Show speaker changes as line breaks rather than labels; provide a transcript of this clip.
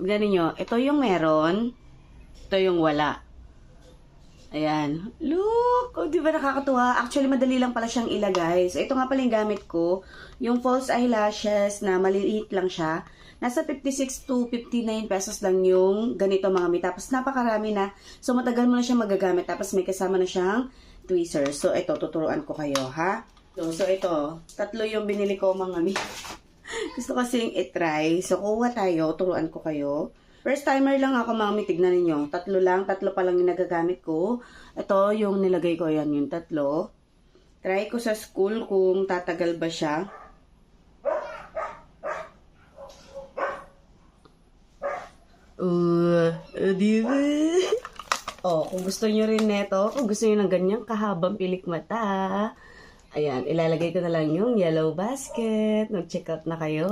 Tignan nyo, ito yung meron, ito yung wala. Ayan. Look! Oh, di ba nakakatuwa? Actually, madali lang pala siyang ilagay. So, ito nga pala yung gamit ko. Yung false eyelashes na maliliit lang siya. Nasa 56 to 59 pesos lang yung ganito mga mi. Tapos, napakarami na. So, matagal mo na siyang magagamit. Tapos, may kasama na siyang tweezers. So, ito, tuturuan ko kayo, ha? So, so ito. Tatlo yung binili ko mga mi. Gusto kasing itry. So, kuha tayo. Turuan ko kayo. First timer lang ako, mami. Tignan ninyo. Tatlo lang. Tatlo pa lang yung nagagamit ko. Ito, yung nilagay ko. Yan, yung tatlo. Try ko sa school kung tatagal ba siya. Uh, di? Oh, kung gusto nyo rin neto, kung gusto nyo ng ganyang kahabang pilik mata, ayan, ilalagay ko na lang yung yellow basket. Mag-check out na kayo.